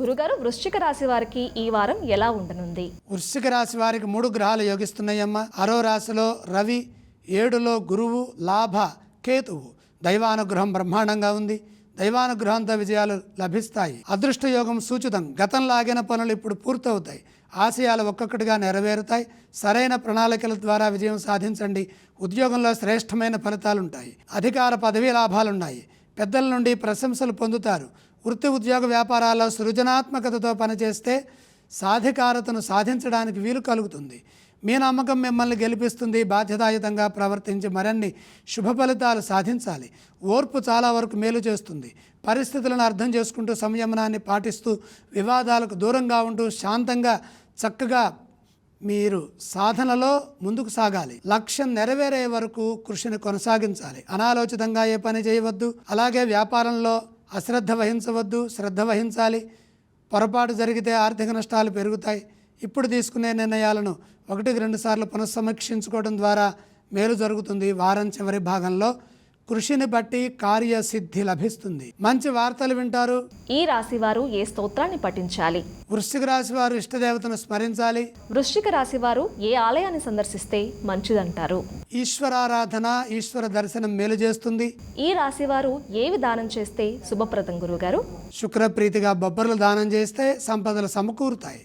గురుగారు వృశ్చిక రాశి వారికి ఈ వారం ఎలా ఉండనుంది? వృశ్చిక రాశి వారికి మూడు గ్రహాలు యోగిస్తున్నాయమ్మ. ఆరో రాశిలో రవి ఏడులో గురువు లాభ కేతువు. దైవానుగ్రహం బ్రహ్మాండంగా ఉంది. దైవానుగ్రహంతో విజయాలు లభిస్తాయి. అదృష్ట యోగం సూచితం. గతం లాగిన పనులు ఇప్పుడు పూర్తవుతాయి. ఆశయాలు ఒక్కొక్కటిగా నెరవేరుతాయి. సరైన ప్రణాళికల ద్వారా విజయం సాధించండి. ఉద్యోగంలో శ్రేష్టమైన ఫలితాలు ఉంటాయి అధికార పదవీ లాభాలున్నాయి. పెద్దల నుండి ప్రశంసలు పొందుతారు. వృత్తి ఉద్యోగ వ్యాపారాల్లో సృజనాత్మకతతో పనిచేస్తే సాధికారతను సాధించడానికి వీలు కలుగుతుంది. మీ నమ్మకం మిమ్మల్ని గెలిపిస్తుంది. బాధ్యతాయుతంగా ప్రవర్తించి మరిన్ని శుభ ఫలితాలు సాధించాలి. ఓర్పు చాలా వరకు మేలు చేస్తుంది. పరిస్థితులను అర్థం చేసుకుంటూ సంయమనాన్ని పాటిస్తూ వివాదాలకు దూరంగా ఉంటూ శాంతంగా చక్కగా మీరు సాధనలో ముందుకు సాగాలి. లక్ష్యం నెరవేరే వరకు కృషిని కొనసాగించాలి. అనాలోచితంగా ఏ పని చేయవద్దు. అలాగే వ్యాపారంలో అశ్రద్ధ వహించవద్దు. శ్రద్ధ వహించాలి. పొరపాటు జరిగితే ఆర్థిక నష్టాలు పెరుగుతాయి. ఇప్పుడు తీసుకునే నిర్ణయాలను ఒకటికి రెండుసార్లు పునఃసమీక్షించుకోవడం ద్వారా మేలు జరుగుతుంది. వారం చివరి భాగంలో కృషిని బట్టి కార్యసిద్ధి లభిస్తుంది. మంచి వార్తలు వింటారు. ఈ రాశి వారు ఏ స్తోత్రాన్ని పఠించాలి? వృశ్చిక రాశి వారు ఇష్టదేవతను స్మరించాలి. వృశ్చిక రాశి వారు ఏ ఆలయాన్ని సందర్శిస్తే మంచిదంటారు? ఈశ్వరారాధన ఈశ్వర దర్శనం మేలు చేస్తుంది. ఈ రాశి వారు ఏవి దానం చేస్తే శుభప్రదం గురుగారు శుక్రప్రీతిగా బొబ్బర్లు దానం చేస్తే సంపదలు సమకూరుతాయి.